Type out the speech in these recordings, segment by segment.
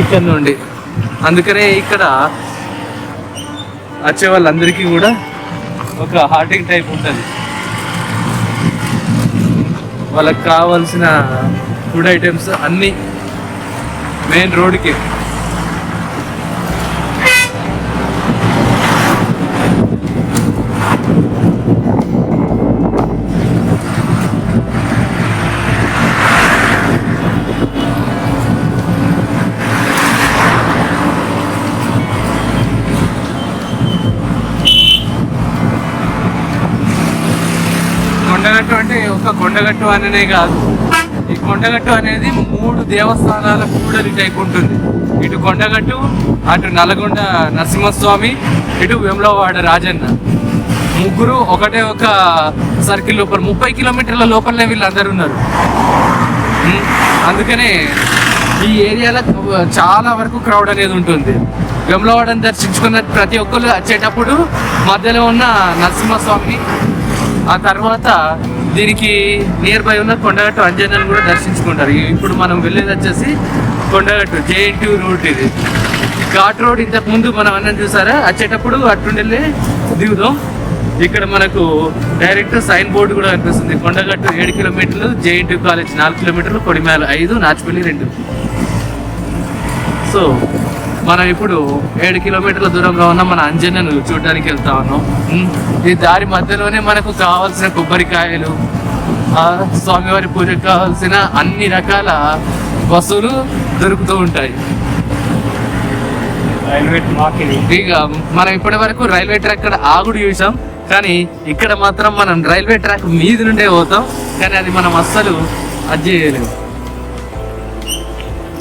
ఇక్కడ నుండి. అందుకనే ఇక్కడ వచ్చే వాళ్ళందరికీ కూడా ఒక హార్టింగ్ టైప్ ఉంటుంది. వాళ్ళకి కావాల్సిన ఫుడ్ ఐటమ్స్ అన్నీ మెయిన్ రోడ్కి కొండగట్టు అనేనే కాదు. ఈ కొండగట్టు అనేది మూడు దేవస్థానాల కూడలి టైప్ ఉంటుంది. ఇటు కొండగట్టు అటు నల్గొండ నరసింహస్వామి ఇటు వెమ్లవాడ రాజన్న. ముగ్గురు ఒకటే ఒక సర్కిల్ లోపల ముప్పై కిలోమీటర్ల లోపలనే వీళ్ళందరూ ఉన్నారు. అందుకనే ఈ ఏరియాలో చాలా వరకు క్రౌడ్ అనేది ఉంటుంది. వెమ్లవాడని దర్శించుకున్న ప్రతి ఒక్కరు వచ్చేటప్పుడు మధ్యలో ఉన్న నరసింహస్వామిని ఆ తర్వాత దీనికి నియర్ బై ఉన్న కొండగట్టు అంజనాన్ని కూడా దర్శించుకుంటారు. ఇప్పుడు మనం వెళ్ళేది వచ్చేసి కొండగట్టు జేఎన్టీ రూట్ ఇది. ఘాట్ రోడ్ ఇంతకు ముందు మనం అన్నం చూసారా? వచ్చేటప్పుడు అట్టుండెళ్ళి దిగుదాం. ఇక్కడ మనకు డైరెక్ట్ సైన్ బోర్డు కూడా కనిపిస్తుంది. కొండగట్టు ఏడు కిలోమీటర్లు జేఎన్టీ కాలేజ్ నాలుగు కిలోమీటర్లు కొడిమేల ఐదు నాచిపల్లి రెండు. సో మనం ఇప్పుడు ఏడు కిలోమీటర్ల దూరంలో ఉన్న మన అంజన్నను చూడడానికి వెళ్తా ఉన్నాం. ఈ దారి మధ్యలోనే మనకు కావాల్సిన కొబ్బరికాయలు స్వామివారి పూజకు కావాల్సిన అన్ని రకాల వస్తువులు దొరుకుతూ ఉంటాయి. ఇక మనం ఇప్పటి వరకు రైల్వే ట్రాక్ ఆగుడు చూసాం. కానీ ఇక్కడ మాత్రం మనం రైల్వే ట్రాక్ మీద నుండే పోతాం. కానీ అది మనం అస్సలు అది చేయలేము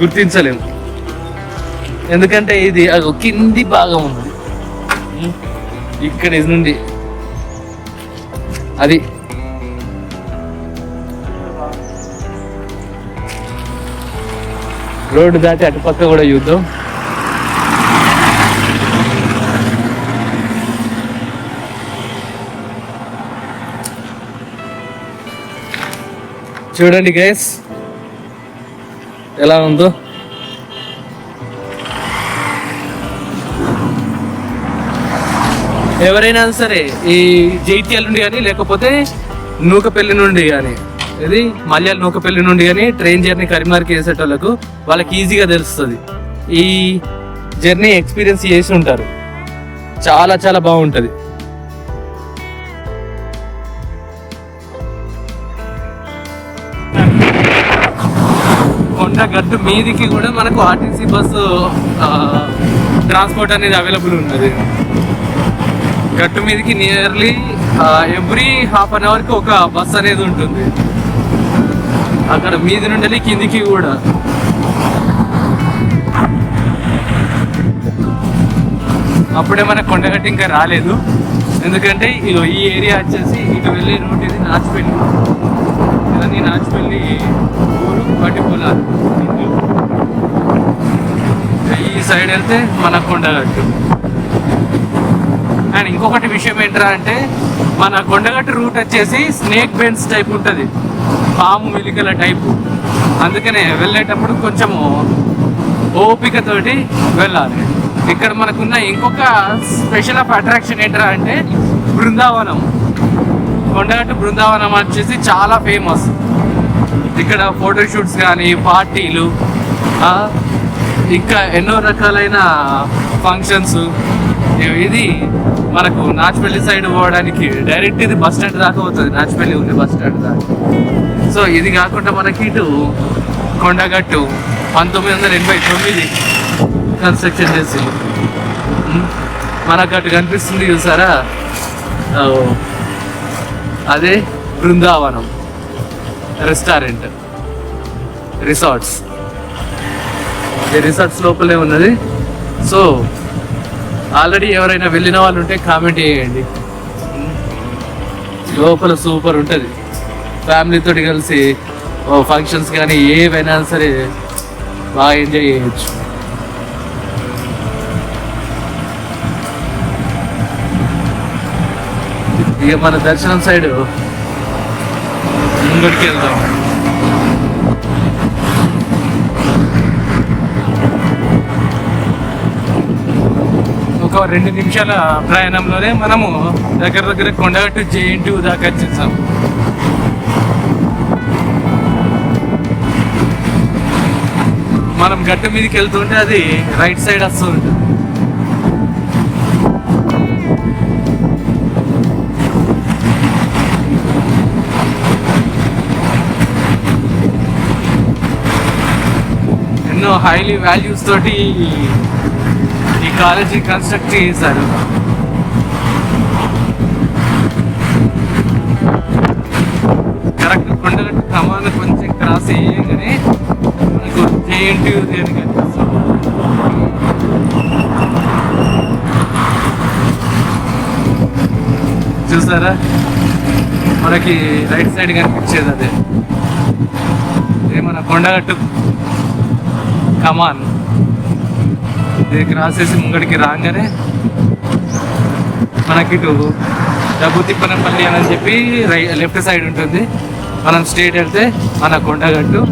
గుర్తించలేము ఎందుకంటే ఇది అగో కింది భాగం ఉంది. ఇక్కడ ఇది నుండి అది. రోడ్డు దాటి అటుపక్క కూడా చూద్దాం. చూడండి గైస్ ఎలా ఉందో. ఎవరైనా సరే ఈ జైత్యాల నుండి కానీ లేకపోతే నూకపల్లి నుండి కానీ ఇది మల్యాల నూకపల్లి నుండి కానీ ట్రైన్ జర్నీ కరీంనగర్కి వేసేటోళ్ళకు వాళ్ళకి ఈజీగా తెలుస్తుంది. ఈ జర్నీ ఎక్స్పీరియన్స్ చేసి ఉంటారు. చాలా చాలా బాగుంటుంది. కొండ గట్టు మీదికి కూడా మనకు ఆర్టీసీ బస్సు ట్రాన్స్పోర్ట్ అనేది అవైలబుల్ ఉన్నది. గట్టు మీదకి నియర్లీ ఎవ్రీ హాఫ్ అన్ అవర్కి ఒక బస్ అనేది ఉంటుంది. అక్కడ మీది నుండి కిందికి కూడా. అప్పుడే మన కొండగట్టి ఇంకా రాలేదు. ఎందుకంటే ఇదో ఈ ఏరియా వచ్చేసి ఇటు వెళ్ళే రూట్ ఇది నాచుపల్లి. ఇవన్నీ నాచుపల్లి ఊరు వాటి పొలాలు. ఈ సైడ్ వెళ్తే మన కొండగట్టు. అండ్ ఇంకొకటి విషయం ఏంట్రా అంటే మన కొండగట్టు రూట్ వచ్చేసి స్నేక్ బెన్స్ టైప్ ఉంటుంది. పాము మిలికల టైపు. అందుకనే వెళ్ళేటప్పుడు కొంచెము ఓపికతోటి వెళ్ళాలి. ఇక్కడ మనకున్న ఇంకొక స్పెషల్ ఆఫ్ అట్రాక్షన్ ఏంట్రా అంటే బృందావనం. కొండగట్టు బృందావనం వచ్చేసి చాలా ఫేమస్. ఇక్కడ ఫోటోషూట్స్ కానీ పార్టీలు ఇంకా ఎన్నో రకాలైన ఫంక్షన్స్. ఇది మనకు నాచుపల్లి సైడ్ పోవడానికి డైరెక్ట్ ఇది బస్ స్టాండ్ దాకా అవుతుంది నాచుపల్లి ఉంది బస్ స్టాండ్ దాకా. సో ఇది కాకుండా మనకి ఇటు కొండగట్టు పంతొమ్మిది వందల ఎనభై తొమ్మిది కన్స్ట్రక్షన్ చేసి. మనకు అటు కనిపిస్తుంది చూసారా? అదే బృందావనం రెస్టారెంట్ రిసార్ట్స్. ఈ రిసార్ట్స్ లోపలే ఉన్నది. సో ఆల్రెడీ ఎవరైనా వెళ్ళిన వాళ్ళు ఉంటే కామెంట్ చేయండి. లోపల సూపర్ ఉంటుంది. ఫ్యామిలీతో కలిసి ఫంక్షన్స్ కానీ ఏవైనా సరే బాగా ఎంజాయ్ చేయొచ్చు. ఇక మన దర్శనం సైడ్ ముంగడికి వెళ్దాం. రెండు నిమిషాల ప్రయాణంలోనే మనము దగ్గర దగ్గర కొండగట్టు జేఎన్టీ దాకా వచ్చేసాం. మనం గట్టు మీదకి వెళ్తుంటే అది రైట్ సైడ్ వస్తూ ఉంటుంది. హైలీ వాల్యూస్ తోటి ఈ కాలేజీ కన్స్ట్రక్ట్ చేశారు. కరెక్ట్ కొండగట్టు కమాన్ కొంచెం క్రాస్ చేయగానే మనకు జేఎన్టీ అని కనిపిస్తుంది. చూసారా? మనకి రైట్ సైడ్ కనిపించేది అదే. మన కొండగట్టు కమాన్ ఇది క్రాస్ చేసి ముంగడికి రాగానే మనకి ఇటు డబ్బు తిప్పనపల్లి అని చెప్పి రై లెఫ్ట్ సైడ్ ఉంటుంది. మనం స్ట్రేట్ వెళ్తే మన కొండగట్టు.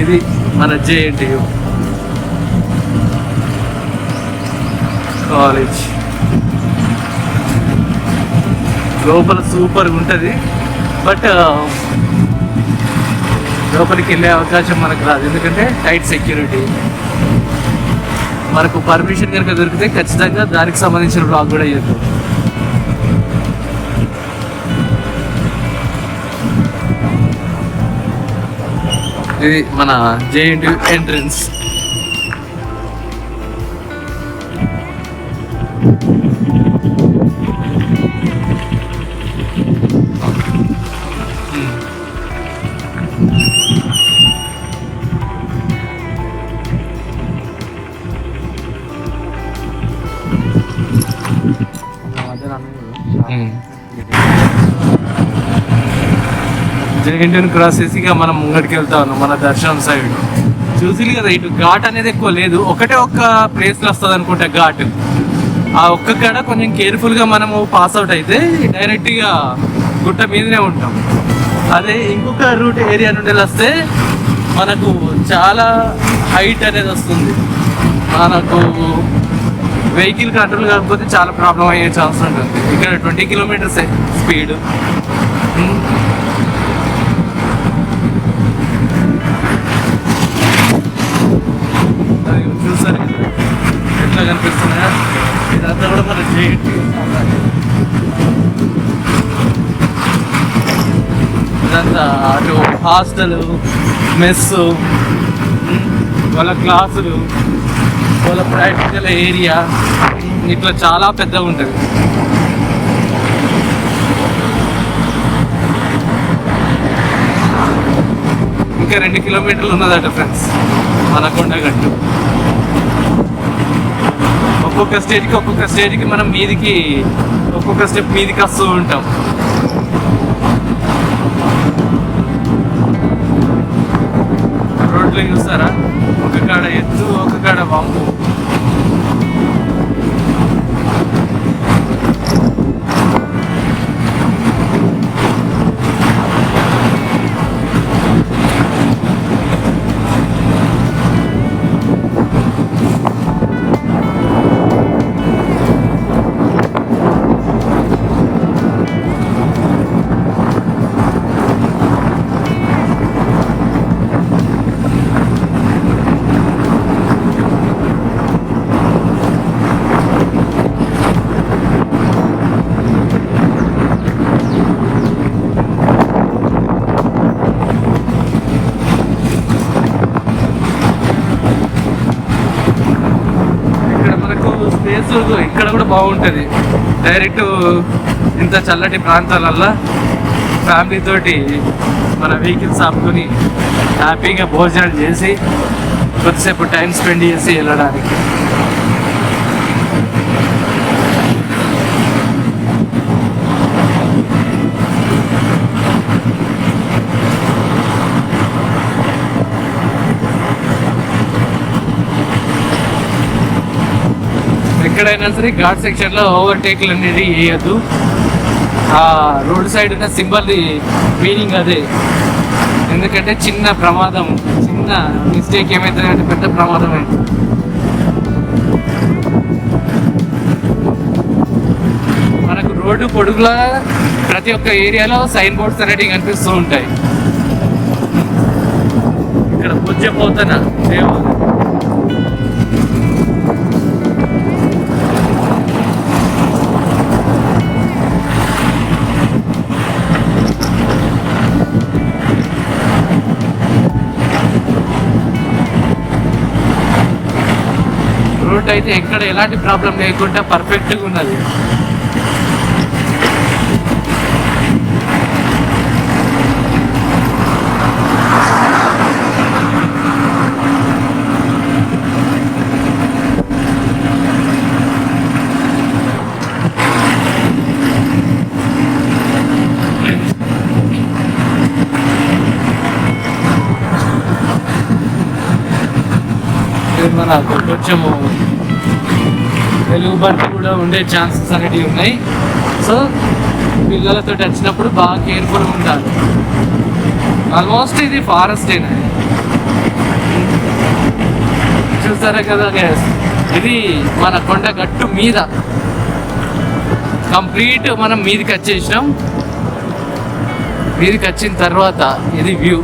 ఇది మన జేఎన్టీయు కాలేజ్. లోపల సూపర్గా ఉంటుంది. బట్ లోపలికి వెళ్ళే అవకాశం మనకు రాదు. ఎందుకంటే టైట్ సెక్యూరిటీ మనకు పర్మిషన్ కనుక దొరికితే ఖచ్చితంగా దానికి సంబంధించిన బ్లాగ్ కూడా చేద్దాం ఇది మన జేఎన్టీ ఎంట్రన్స్ ఇండియన్ క్రాస్ చేసి ఇక మనం ముంగడికి వెళ్తా ఉన్నాం మన దర్శనం సైడ్ చూసి కదా ఇటు ఘాట్ అనేది ఎక్కువ లేదు. ఒకటే ఒక్క ప్లేస్లో వస్తుంది అనుకుంటా ఘాట్. ఆ ఒక్క కాడ కొంచెం కేర్ఫుల్గా మనము పాస్ అవుట్ అయితే డైరెక్ట్గా గుట్ట మీదనే ఉంటాం. అదే ఇంకొక రూట్ ఏరియా నుండి వస్తే మనకు చాలా హైట్ అనేది వస్తుంది. మనకు వెహికల్ కంట్రోల్ కాకపోతే చాలా ప్రాబ్లం అయ్యే ఛాన్స్ ఉంటుంది. ఇక్కడ ట్వంటీ కిలోమీటర్స్ స్పీడ్ అది చూసారు కదా, ఎట్లా కనిపిస్తున్నాయా ఇదంతా కూడా ఇదంతా అటు హాస్టల్ మెస్ వాళ్ళ క్లాసులు వాళ్ళ ప్రాక్టికల్ ఏరియా ఇట్లా చాలా పెద్దగా ఉంటుంది. ఇంకా రెండు కిలోమీటర్లు ఉన్నదట ఫ్రెండ్స్ మన కొండగట్టు. ఒక్కొక్క స్టేట్కి ఒక్కొక్క స్టేట్కి మనం మీదికి ఒక్కొక్క స్టెప్ మీదికి వస్తూ ఉంటాం. రోడ్లు చూస్తారా? బాగుంటుంది. డైరెక్ట్ ఇంత చల్లటి ప్రాంతాలల్లో ఫ్యామిలీతో మన వెహికల్స్ ఆపుకొని హ్యాపీగా భోజనాలు చేసి కొద్దిసేపు టైం స్పెండ్ చేసి వెళ్ళడానికి. ఎక్కడైనా సరే ఘాట్ సెక్షన్లో ఓవర్టేక్లు అనేది వేయద్దు ఆ రోడ్ సైడ్ ఉన్న సింబల్ మీనింగ్ అదే. ఎందుకంటే చిన్న ప్రమాదం చిన్న మిస్టేక్ ఏమవుతుందంటే పెద్ద ప్రమాదం అవుతుంది మనకు రోడ్డు పొడుగులా ప్రతి ఒక్క ఏరియాలో సైన్ బోర్డ్స్ అనేవి కనిపిస్తూ ఉంటాయి. ఇక్కడ పూజ పోతానా దేవాలయం. రోడ్ అయితే ఎక్కడ ఎలాంటి ప్రాబ్లం లేకుండా పర్ఫెక్ట్గా ఉన్నది. ఇది మనకు కొంచెము కూడా ఉండే ఛాన్సెస్ అనేవి ఉన్నాయి. సో పిల్లలతో వచ్చినప్పుడు బాగా కేర్ఫుల్గా ఉండాలి. ఆల్మోస్ట్ ఇది ఫారెస్ట్ చూసారా కదా ఇది మన కొండ గట్టు మీద. కంప్లీట్ మనం మీదికి వచ్చేసినాం. మీదికి వచ్చిన తర్వాత ఇది వ్యూ